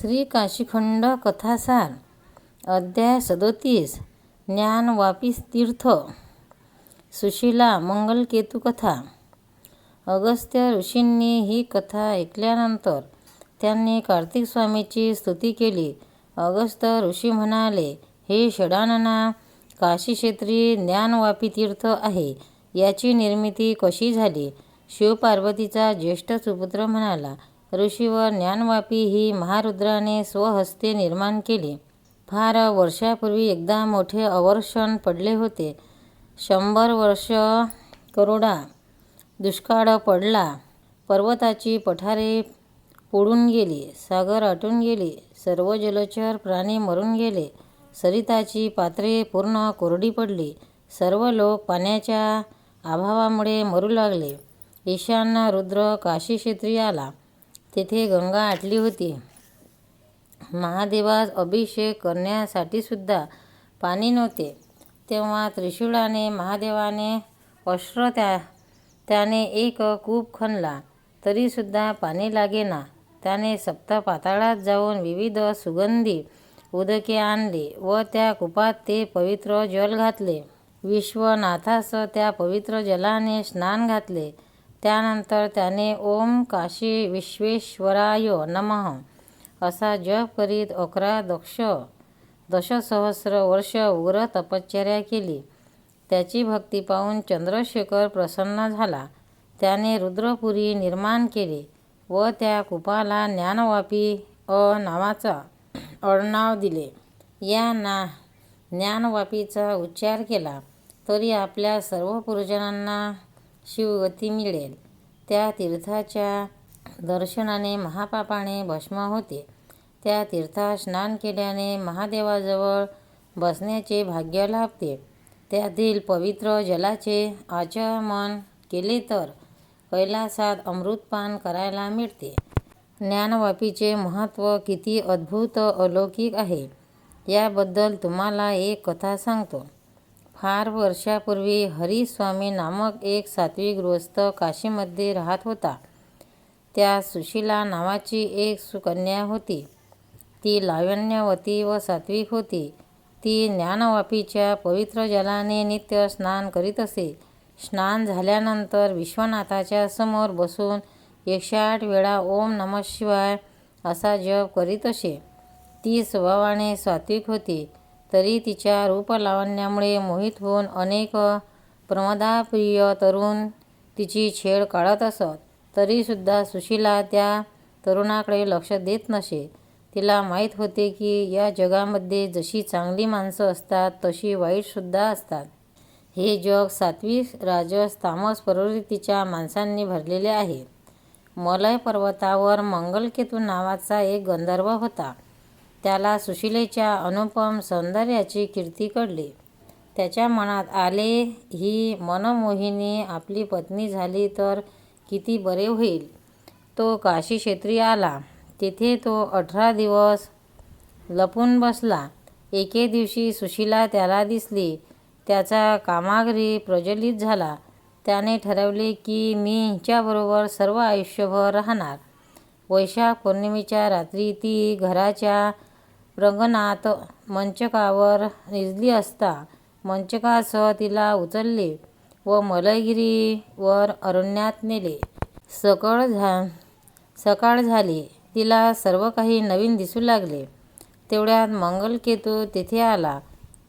श्री काशीखंड कथासार अध्याय सदोतीस ज्ञानवापी तीर्थ सुशीला मंगलकेतू कथा. अगस्त्य ऋषींनी ही कथा ऐकल्यानंतर त्यांनी कार्तिक स्वामीची स्तुती केली. अगस्त्य ऋषी म्हणाले हे षडानना काशी क्षेत्री ज्ञानवापी तीर्थ आहे. याची निर्मिती कशी झाली? शिवपार्वतीचा ज्येष्ठ सुपुत्र म्हणाला ऋषीवर ज्ञानवापी ही महारुद्राने स्वहस्ते निर्माण केली. फार वर्षापूर्वी एकदा मोठे अवर्षण पडले होते. शंभर वर्ष करोडा दुष्काळ पडला. पर्वताची पठारे पोडून गेली सागर आटून गेली सर्व जलचर प्राणी मरून गेले सरिताची पात्रे पूर्ण कोरडी पडली सर्व लोक पाण्याच्या अभावामुळे मरू लागले. ईशान्य रुद्र काशी क्षेत्री आला. तेथे गंगा आटली होती. महादेवास अभिषेक करण्यासाठीसुद्धा पाणी नव्हते. तेव्हा त्रिशूळाने महादेवाने अश्र त्या त्याने एक कूप खणला. तरीसुद्धा पाणी लागेना. त्याने सप्त पाताळात जाऊन विविध सुगंधी उदके आणली व त्या कुपात ते पवित्र जल घातले. विश्वनाथास त्या पवित्र जलाने स्नान घातले. त्यानंतर त्याने ओम काशी विश्वेश्वराय नमः असा जप करीत अकरा दक्ष दशसहस्र वर्ष उग्र तपश्चर्या केली. त्याची भक्ती पाहून चंद्रशेखर प्रसन्न झाला. त्याने रुद्रपुरी निर्माण केली व त्या कुपाला ज्ञानवापी अ नावाचा अडनाव दिले. या ना ज्ञानवापीचा उच्चार केला तरी आपल्या सर्व पूर्वजांना शिवगती मिळेल. त्या तीर्थाच्या दर्शनाने महापापाने भस्म होते. त्या तीर्थात स्नान केल्याने महादेवाजवळ बसण्याचे भाग्य लाभते. त्यातील पवित्र जलाचे आचमन केले तर कैलासात अमृतपान करायला मिळते. ज्ञानवापीचे महत्त्व किती अद्भुत अलौकिक आहे. याबद्दल तुम्हाला एक कथा सांगतो. फार वर्षापूर्वी हरिस्वामी नामक एक सात्विक गृहस्थ काशीमध्ये राहत होता. त्या सुशीला नावाची एक सुकन्या होती. ती लावण्यवती व सात्विक होती. ती ज्ञानवापीच्या पवित्र जलाने नित्य स्नान करीत असे. स्नान झाल्यानंतर विश्वनाथाच्या समोर बसून एकशे आठ वेळा ओम नमः शिवाय असा जप करीत असे. ती स्वभावाने सात्विक होती. तरी तिच्या रूपलावण्यामुळे मोहित होऊन अनेक प्रमदाप्रिय तरुण तिची छेड काढत असत. तरीसुद्धा सुशीला त्या तरुणाकडे लक्ष देत नसे. तिला माहीत होते की या जगामध्ये जशी चांगली माणसं असतात तशी वाईटसुद्धा असतात. हे जग सात्वी राजस तामस प्रवृत्तीच्या माणसांनी भरलेले आहे. मलय पर्वतावर मंगलकेतू नावाचा एक गंधर्व होता. त्याला सुशिलेच्या अनुपम सौंदर्याची कीर्ती कळली. त्याच्या मनात आले ही मनमोहिनी आपली पत्नी झाली तर किती बरे होईल. तो काशी क्षेत्री आला. तिथे तो अठरा दिवस लपून बसला. एके दिवशी सुशीला त्याला दिसली. त्याचा कामागरी प्रज्वलित झाला. त्याने ठरवले की मी हिच्याबरोबर सर्व आयुष्यभर राहणार. वैशाख पौर्णिमेच्या रात्री ती घराच्या रंगनाथ मंचकावर निजली असता मंचकासह तिला उचलले व मलयगिरीवर अरण्यात नेले. सकळ झा सकाळ झाली. तिला सर्व काही नवीन दिसू लागले. तेवढ्यात मंगलकेतू तेथे आला.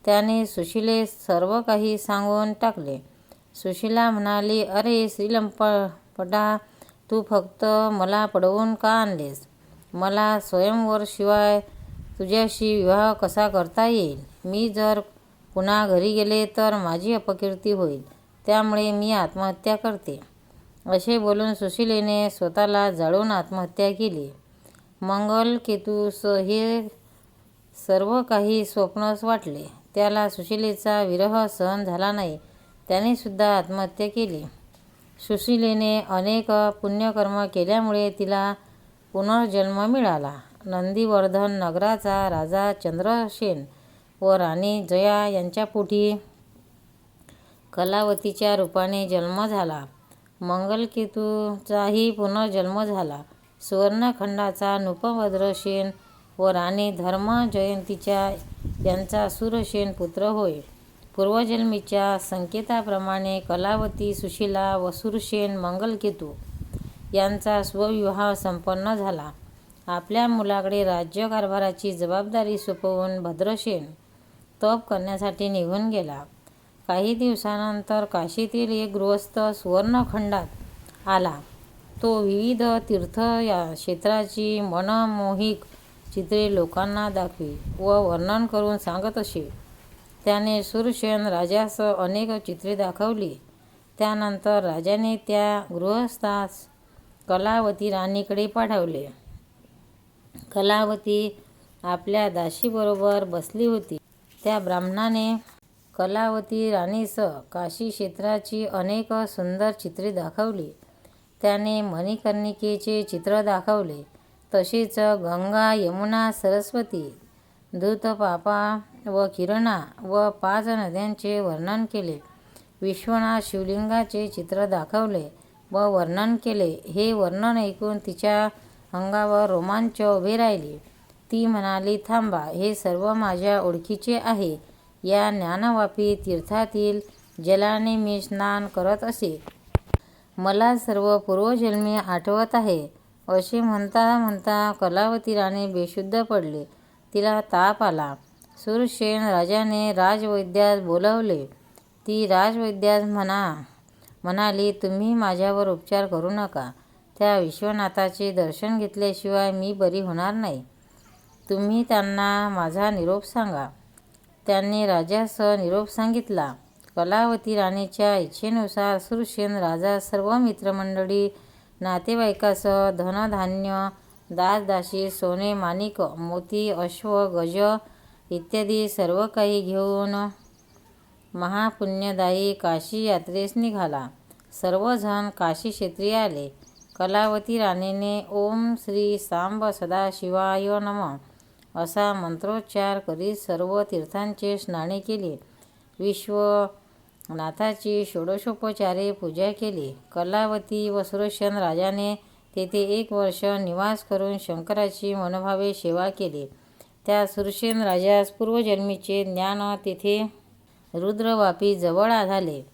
त्याने सुशीले सर्व काही सांगून टाकले. सुशीला म्हणाली अरे श्रीलंपटा तू फक्त मला पडवून का आणलेस? मला स्वयंवरशिवाय तुझ्याशी विवाह कसा करता येईल? मी जर पुन्हा घरी गेले तर माझी अपकीर्ती होईल त्यामुळे मी आत्महत्या करते. असे बोलून सुशिलेने स्वतःला जाळून आत्महत्या केली. मंगलकेतूस हे सर्व काही स्वप्नच वाटले. त्याला सुशिलेचा विरह सहन झाला नाही. त्यानेसुद्धा आत्महत्या केली. सुशिलेने अनेक पुण्यकर्म केल्यामुळे तिला पुनर्जन्म मिळाला. नंदीवर्धन नगराचा राजा चंद्रसेन व राणी जया यांच्या पोटी कलावतीच्या रूपाने जन्म झाला मंगलकेतूचाही पुनर्जन्म झाला सुवर्णखंडाचा नृपभद्रसेन व राणी धर्मजयंतीच्या यांचा सुरसेन पुत्र होय. पूर्वजन्मीच्या संकेताप्रमाणे कलावती सुशीला व सुरसेन मंगलकेतू यांचा स्वविवाह संपन्न झाला. आपल्या मुलाकडे राज्यकारभाराची जबाबदारी सोपवून भद्रसेन तप करण्यासाठी निघून गेला. काही दिवसानंतर काशीतील एक गृहस्थ सुवर्णखंडात आला. तो विविध तीर्थ या क्षेत्राची मनमोहिक चित्रे लोकांना दाखवी व वर्णन करून सांगत असे. त्याने सुरसेन राजास अनेक चित्रे दाखवली. त्यानंतर राजाने त्या गृहस्थास कलावती राणीकडे पाठवले. कलावती आपल्या दासीबरोबर बसली होती. त्या ब्राह्मणाने कलावती राणीस क्षेत्राची अनेक सुंदर चित्रे दाखवली. त्याने मणिकर्णिकेचे चित्र दाखवले. तसेच गंगा, यमुना, सरस्वती, धूतपापा व किरणा व पाच नद्यांचे वर्णन केले. विश्वनाथ शिवलिंगाचे चित्र दाखवले व वर्णन केले. हे वर्णन ऐकून तिच्या अंगावर रोमांच उभे राहिले. ती म्हणाली, थांबा, हे सर्व माझ्या ओळखीचे आहे. या ज्ञानवापी तीर्थातील जलाने मी स्नान करत असे. मला सर्व पूर्वजन्मी आठवत आहे. असे म्हणता म्हणता कलावती राणी बेशुद्ध पडली. तिला ताप आला. शूरसेन राजाने राजवैद्यास बोलावले. ती राजवैद्यास म्हणाली, तुम्ही माझ्यावर उपचार करू नका. त्या विश्वनाथाचे दर्शन घेतल्याशिवाय मी बरी होणार नाही. तुम्ही त्यांना माझा निरोप सांगा. त्यांनी राजासह निरोप सांगितला. कलावती राणीच्या इच्छेनुसार सुरसेन राजा सर्व मित्रमंडळी, नातेवाईकासह धनधान्य, दासदासी, सोने, माणिक, मोती, अश्व, गज इत्यादी सर्व काही घेऊन महापुण्यदायी काशी यात्रेस निघाला. सर्वजण काशी क्षेत्री आले. कलावती राणीने ओम श्री सांब सदाशिवाय नमः असा मंत्रोच्चार करीत सर्व तीर्थांचे स्नाने केले विश्वनाथाची षोडशोपचारे पूजा केली. कलावती व शूरसेन राजाने तेथे एक वर्ष निवास करून शंकराची मनोभावे सेवा केली. त्या सुरसेन राजास पूर्वजन्मीचे ज्ञान तेथे रुद्रवापी जवळ झाले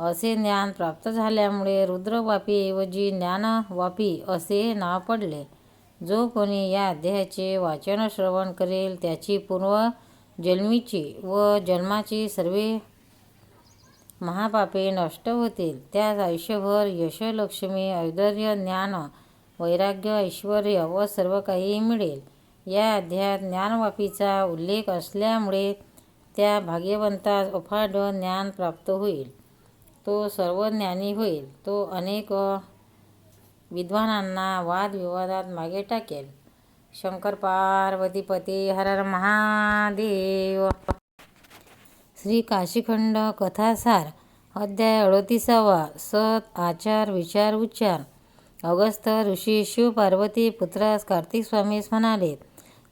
असे ज्ञान प्राप्त झाल्यामुळे रुद्रवापीऐवजी ज्ञानवापी असे नाव पडले. जो कोणी या अध्यायाचे वाचनश्रवण करेल त्याची पूर्व जन्मीची व जन्माची सर्वे महापापे नष्ट होतील. त्यास आयुष्यभर यशलक्ष्मी ऐदर्य ज्ञान, वैराग्य, ऐश्वर व सर्व काही मिळेल. या अध्यायात ज्ञानवापीचा उल्लेख असल्यामुळे त्या भाग्यवंतास अफाट ज्ञान प्राप्त होईल. तो सर्वज्ञानी होईल. तो अनेक विद्वानांना वादविवादात मागे टाकेल. शंकर पार्वतीपती हर महादेव श्री काशीखंड कथासार अध्याय अडतीसावा सत आचार विचार उच्चार अगस्त ऋषी शिव-पार्वती पुत्रास कार्तिक स्वामीस म्हणाले,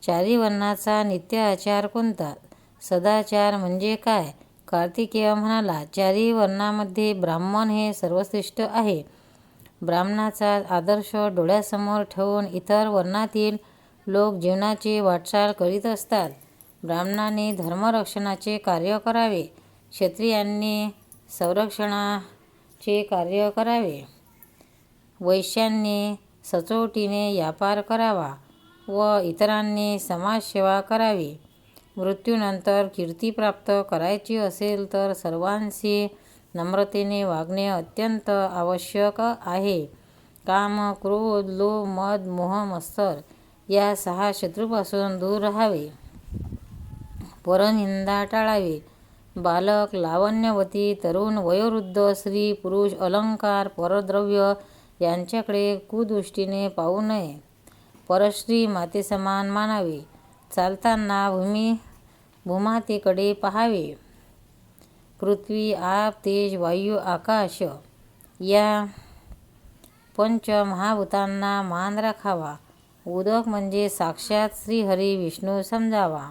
चारी वर्णाचा नित्य आचार कोणता? सदाचार म्हणजे काय? कार्तिकेय म्हणाला, चारी वर्णामध्ये ब्राह्मण हे सर्वश्रेष्ठ आहे. ब्राह्मणाचा आदर्श डोळ्यासमोर ठेवून इतर वर्णातील लोक जीवनाची वाटचाल करीत असतात. ब्राह्मणांनी धर्मरक्षणाचे कार्य करावे. क्षत्रियांनी संरक्षणाचे कार्य करावे. वैश्यांनी सचोटीने व्यापार करावा व इतरांनी समाजसेवा करावी. मृत्यूनंतर कीर्ती प्राप्त करायची असेल तर सर्वांशी नम्रतेने वागणे अत्यंत आवश्यक आहे. काम, क्रोध, लोभ, मद, मोह, मत्सर या सहा शत्रूपासून दूर राहावे. परनिंदा टाळावी. बालक, लावण्यवती, तरुण, वयोवृद्ध, स्त्री, पुरुष, अलंकार, परद्रव्य यांच्याकडे कुदृष्टीने पाहू नये. परश्री मातेसमान मानावी. चालताना भूमी भूमातेकडे पाहावे. पृथ्वी, आप, तेज, वायू, आकाश या पंच महाभूतांना मान राखावा. उदक म्हणजे साक्षात श्रीहरी विष्णू समजावा.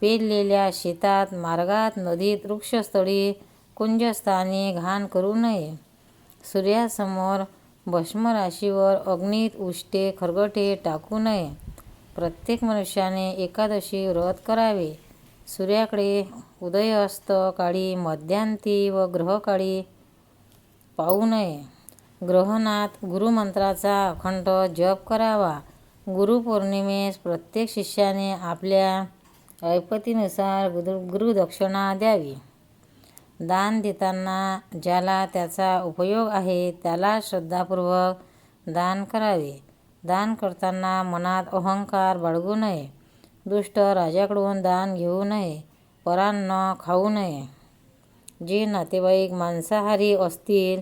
पेरलेल्या शेतात, मार्गात, नदीत, वृक्षस्थळी, कुंजस्थानी घाण करू नये. सूर्यासमोर, भस्मराशीवर, अग्नीत उष्टे खरगटे टाकू नये. प्रत्येक मनुष्याने एकादशी व्रत करावे. सूर्याकडे उदयअस्त काळी मध्यांती व ग्रहकाळी पाहू नये. ग्रहणात गुरुमंत्राचा अखंड जप करावा. गुरुपौर्णिमेस प्रत्येक शिष्याने आपल्या ऐपतीनुसार गुरु गुरुदक्षिणा द्यावी. दान देताना ज्याला त्याचा उपयोग आहे त्याला श्रद्धापूर्वक दान करावे. दान करताना मनात अहंकार बाळगू नये. दुष्ट राजाकडून दान घेऊ नये. परान्न खाऊ नये. जे नातेवाईक मांसाहारी असतील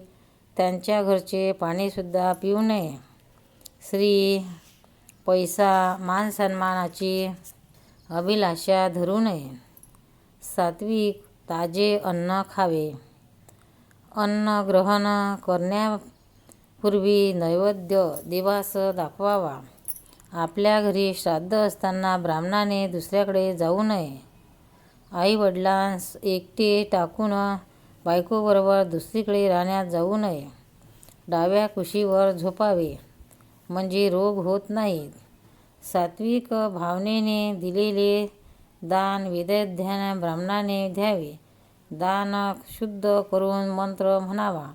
त्यांच्या घरचे पाणीसुद्धा पिऊ नये. स्त्री पैसा मानसन्मानाची अभिलाषा धरू नये. सात्विक ताजे अन्न खावे. अन्न ग्रहण करण्या पूर्वी नैवेद्य देवास दाखवावा. आपल्या घरी श्राद्ध असताना ब्राह्मणाने दुसऱ्याकडे जाऊ नये. आईवडिलांस एकटे टाकून बायकोबरोबर दुसरीकडे राहण्यात जाऊ नये. डाव्या कुशीवर झोपावे म्हणजे रोग होत नाहीत. सात्विक भावनेने दिलेले दान वेदध्यान ब्राह्मणाने द्यावे. दान शुद्ध करून मंत्र म्हणावा.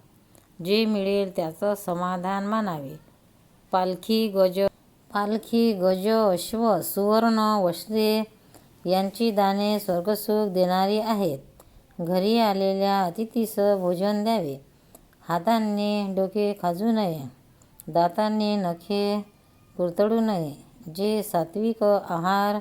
जे मिळेल त्याचं समाधान मानावे. पालखी गज पालखी गज अश्व सुवर्ण वस्त्रे यांची दाने स्वर्गसुख देणारी आहेत. घरी आलेल्या अतिथीस भोजन द्यावे. हातांनी डोके खाजू नये. दातांनी नखे कुरतडू नये. जे सात्विक आहार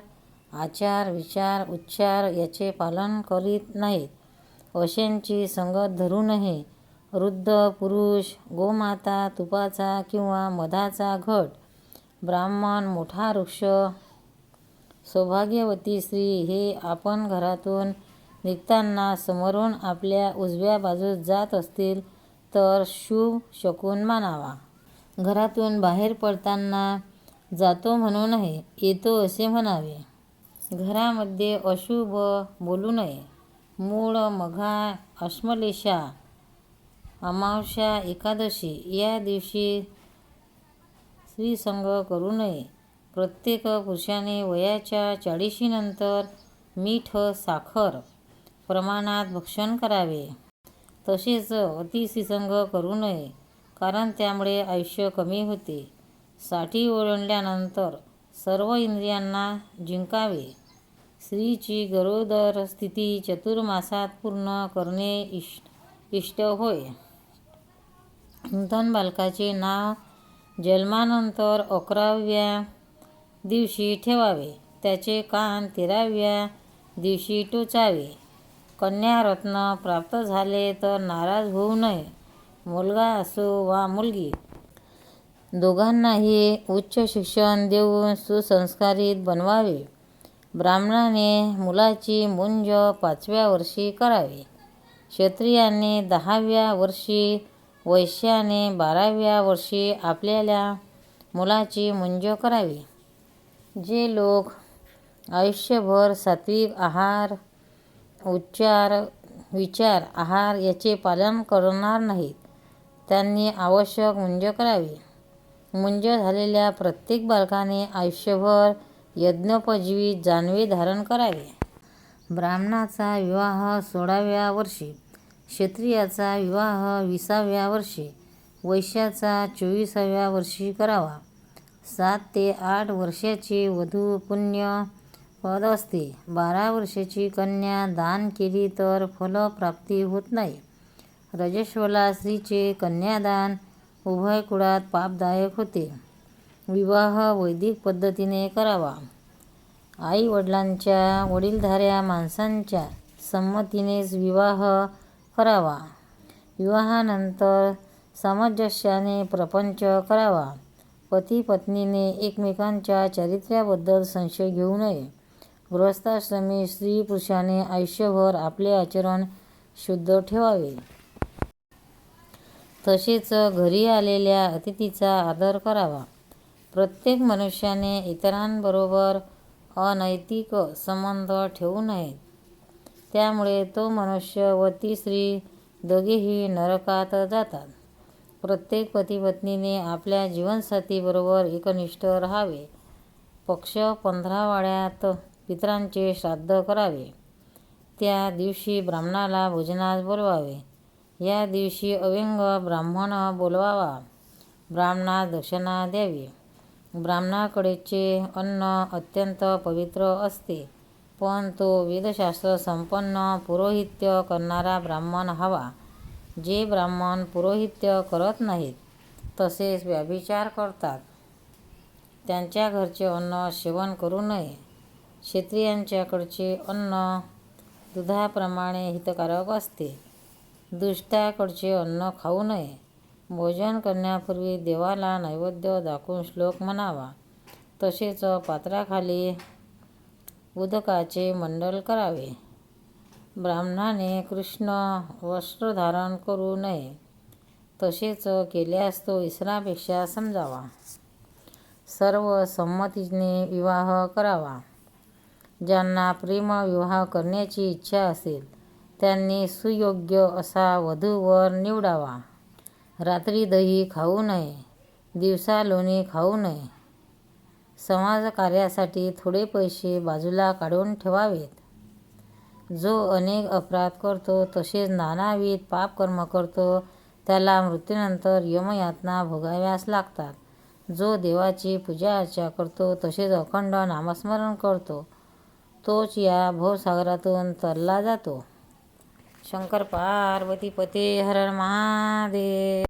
आचार विचार उच्चार याचे पालन करीत नाहीत अशांची संगत धरू नये. वृद्ध पुरुष गोमाता तुपाचा किंवा मधाचा घट ब्राह्मण मोठा वृक्ष सौभाग्यवती स्त्री हे आपण घरातून निघताना समोरून आपल्या उजव्या बाजूस जात असतील तर शुभ शकून मानावा. घरातून बाहेर पडताना जातो म्हणू नये येतो असे म्हणावे. घरामध्ये अशुभ बोलू नये. मूळ मघा अश्मलेषा अमावस्या एकादशी या दिवशी स्त्रीसंग करू नये. प्रत्येक पुरुषाने वयाच्या चाळीशीनंतर मीठ साखर प्रमाणात भक्षण करावे. तसेच अतिस्त्रीसंग करू नये कारण त्यामुळे आयुष्य कमी होते. साठी ओलांडल्यानंतर सर्व इंद्रियांना जिंकावे. स्त्रीची गरोदर स्थिती चतुर्मासात पूर्ण करणे इष्ट इष्ट होय. नूतन बालकाचे नाव जन्मानंतर अकराव्या दिवशी ठेवावे. त्याचे कान तेराव्या दिवशी टोचावे. कन्यारत्न प्राप्त झाले तर नाराज होऊ नये. मुलगा असो वा मुलगी दोघांनाही उच्च शिक्षण देऊन सुसंस्कारित बनवावे. ब्राह्मणाने मुलाची मुंज पाचव्या वर्षी करावी. क्षत्रियाने दहाव्या वर्षी वैश्याने बाराव्या वर्षी आपल्याला मुलाची मुंज करावी. जे लोक आयुष्यभर सात्विक आहार उच्चार विचार आहार याचे पालन करणार नाहीत त्यांनी आवश्यक मुंज करावी. मुंज झालेल्या प्रत्येक बालकाने आयुष्यभर यज्ञोपजीवित जानवे धारण करावे. ब्राह्मणाचा विवाह सोळाव्या वर्षी क्षत्रियाचा विवाह विसाव्या वर्षी वैश्याचा चोवीसाव्या वर्षी करावा. सात ते आठ वर्षाची वधू पुण्य पद असते. बारा वर्षाची कन्या दान केली तर फलप्राप्ती होत नाही. रजस्वला स्त्रीचे कन्यादान उभय कुळात पापदायक होते. विवाह वैदिक पद्धतीने करावा. आई वडिलांच्या वडीलधाऱ्या माणसांच्या संमतीनेच विवाह करावा. विवाहानंतर सामंजस्याने प्रपंच करावा. पती पत्नीने एकमेकांच्या चारित्र्याबद्दल संशय घेऊ नये. गृहस्थाश्रमी स्त्री पुरुषाने आयुष्यभर आपले आचरण शुद्ध ठेवावे. तसेच घरी आलेल्या अतिथीचा आदर करावा. प्रत्येक मनुष्याने इतरांबरोबर अनैतिक संबंध ठेवू नयेत. त्यामुळे तो मनुष्य व ती स्त्री दोघेही नरकात जातात. प्रत्येक पतीपत्नीने आपल्या जीवनसाथीबरोबर एकनिष्ठ राहावे. पक्ष पंधरावाड्यात पितरांचे श्राद्ध करावे. त्या दिवशी ब्राह्मणाला भोजनास बोलवावे. या दिवशी अव्यंग ब्राह्मण बोलवावा. ब्राह्मणास दक्षिणा द्यावी. ब्राह्मणाकडेचे अन्न अत्यंत पवित्र असते. पण तो वेदशास्त्र संपन्न पुरोहित्य करणारा ब्राह्मण हवा. जे ब्राह्मण पुरोहित्य करत नाहीत तसेच व्याभिचार करतात. त्यांच्या घरचे अन्न सेवन करू नये. क्षत्रियांच्याकडचे अन्न दुधाप्रमाणे हितकारक असते. दुष्टाकडचे अन्न खाऊ नये. भोजन करण्यापूर्वी देवाला नैवेद्य दाखवून श्लोक म्हणावा. तसेच पात्राखाली उदकाचे मंडल करावे. ब्राह्मणाने कृष्ण वस्त्र धारण करू नये. तसेच केल्यास तो इसरापेक्षा समजावा. सर्व संमतीने विवाह करावा. ज्यांना प्रेमविवाह करण्याची इच्छा असेल त्यांनी सुयोग्य असा वधूवर निवडावा. रात्री दही खाऊ नये दिवसा लोणी खाऊ नये. समाजकार्यासाठी थोडे पैसे बाजूला काढून ठेवावेत. जो अनेक अपराध करतो तसेच नानाविध पापकर्म करतो त्याला मृत्यूनंतर यमयातना भोगाव्यास लागतात. जो देवाची पूजा अर्चा करतो तसेच अखंड नामस्मरण करतो तोच या भवसागरातून तरला जातो. शंकर पार्वती पते हरण महादेव!